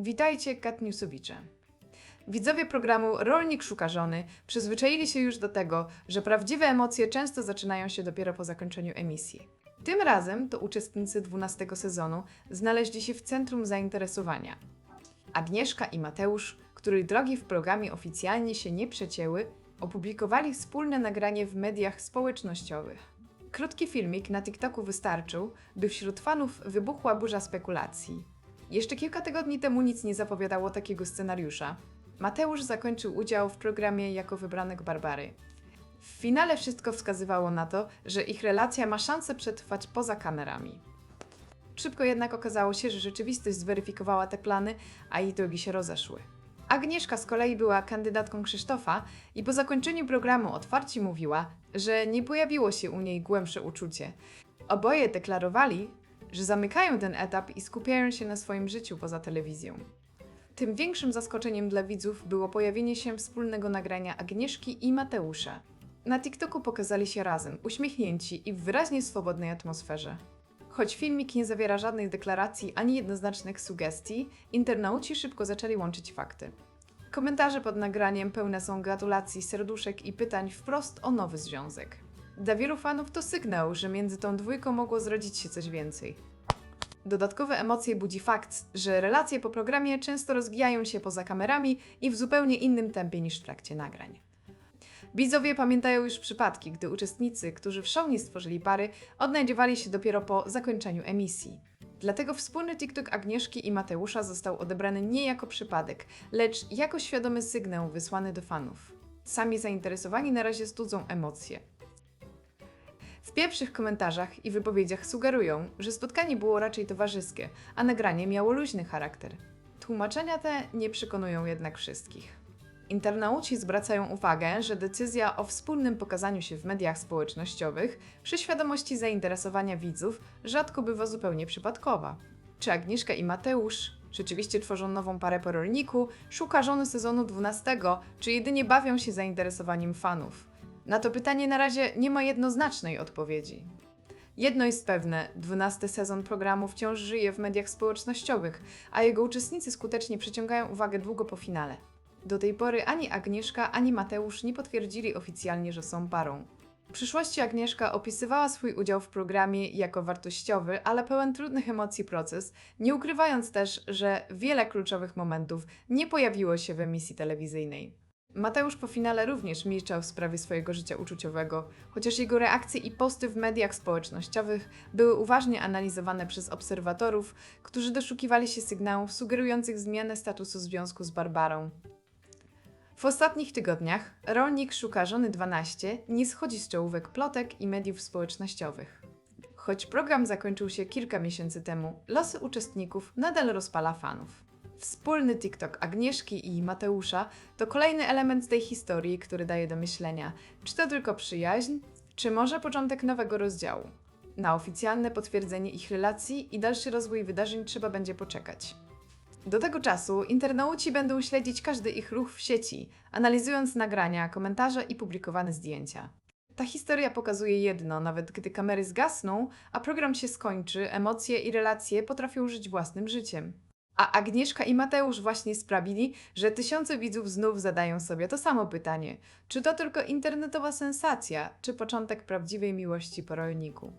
Witajcie, Katniusowicze. Widzowie programu Rolnik Szuka Żony przyzwyczaili się już do tego, że prawdziwe emocje często zaczynają się dopiero po zakończeniu emisji. Tym razem to uczestnicy 12 sezonu znaleźli się w centrum zainteresowania. Agnieszka i Mateusz, których drogi w programie oficjalnie się nie przecięły, opublikowali wspólne nagranie w mediach społecznościowych. Krótki filmik na TikToku wystarczył, by wśród fanów wybuchła burza spekulacji. Jeszcze kilka tygodni temu nic nie zapowiadało takiego scenariusza. Mateusz zakończył udział w programie jako wybranek Barbary. W finale wszystko wskazywało na to, że ich relacja ma szansę przetrwać poza kamerami. Szybko jednak okazało się, że rzeczywistość zweryfikowała te plany, a ich drogi się rozeszły. Agnieszka z kolei była kandydatką Krzysztofa i po zakończeniu programu otwarcie mówiła, że nie pojawiło się u niej głębsze uczucie. Oboje deklarowali, że zamykają ten etap i skupiają się na swoim życiu poza telewizją. Tym większym zaskoczeniem dla widzów było pojawienie się wspólnego nagrania Agnieszki i Mateusza. Na TikToku pokazali się razem, uśmiechnięci i w wyraźnie swobodnej atmosferze. Choć filmik nie zawiera żadnych deklaracji ani jednoznacznych sugestii, internauci szybko zaczęli łączyć fakty. Komentarze pod nagraniem pełne są gratulacji, serduszek i pytań wprost o nowy związek. Dla wielu fanów to sygnał, że między tą dwójką mogło zrodzić się coś więcej. Dodatkowe emocje budzi fakt, że relacje po programie często rozwijają się poza kamerami i w zupełnie innym tempie niż w trakcie nagrań. Widzowie pamiętają już przypadki, gdy uczestnicy, którzy w show nie stworzyli pary, odnajdywali się dopiero po zakończeniu emisji. Dlatego wspólny TikTok Agnieszki i Mateusza został odebrany nie jako przypadek, lecz jako świadomy sygnał wysłany do fanów. Sami zainteresowani na razie studzą emocje. W pierwszych komentarzach i wypowiedziach sugerują, że spotkanie było raczej towarzyskie, a nagranie miało luźny charakter. Tłumaczenia te nie przekonują jednak wszystkich. Internauci zwracają uwagę, że decyzja o wspólnym pokazaniu się w mediach społecznościowych przy świadomości zainteresowania widzów rzadko bywa zupełnie przypadkowa. Czy Agnieszka i Mateusz rzeczywiście tworzą nową parę po rolniku, szuka żony sezonu 12, czy jedynie bawią się zainteresowaniem fanów? Na to pytanie na razie nie ma jednoznacznej odpowiedzi. Jedno jest pewne, 12 sezon programu wciąż żyje w mediach społecznościowych, a jego uczestnicy skutecznie przyciągają uwagę długo po finale. Do tej pory ani Agnieszka, ani Mateusz nie potwierdzili oficjalnie, że są parą. W przyszłości Agnieszka opisywała swój udział w programie jako wartościowy, ale pełen trudnych emocji proces, nie ukrywając też, że wiele kluczowych momentów nie pojawiło się w emisji telewizyjnej. Mateusz po finale również milczał w sprawie swojego życia uczuciowego, chociaż jego reakcje i posty w mediach społecznościowych były uważnie analizowane przez obserwatorów, którzy doszukiwali się sygnałów sugerujących zmianę statusu związku z Barbarą. W ostatnich tygodniach Rolnik Szuka Żony 12 nie schodzi z czołówek plotek i mediów społecznościowych. Choć program zakończył się kilka miesięcy temu, losy uczestników nadal rozpala fanów. Wspólny TikTok Agnieszki i Mateusza to kolejny element tej historii, który daje do myślenia, czy to tylko przyjaźń, czy może początek nowego rozdziału. Na oficjalne potwierdzenie ich relacji i dalszy rozwój wydarzeń trzeba będzie poczekać. Do tego czasu internauci będą śledzić każdy ich ruch w sieci, analizując nagrania, komentarze i publikowane zdjęcia. Ta historia pokazuje jedno, nawet gdy kamery zgasną, a program się skończy, emocje i relacje potrafią żyć własnym życiem. A Agnieszka i Mateusz właśnie sprawili, że tysiące widzów znów zadają sobie to samo pytanie: czy to tylko internetowa sensacja, czy początek prawdziwej miłości po rolniku?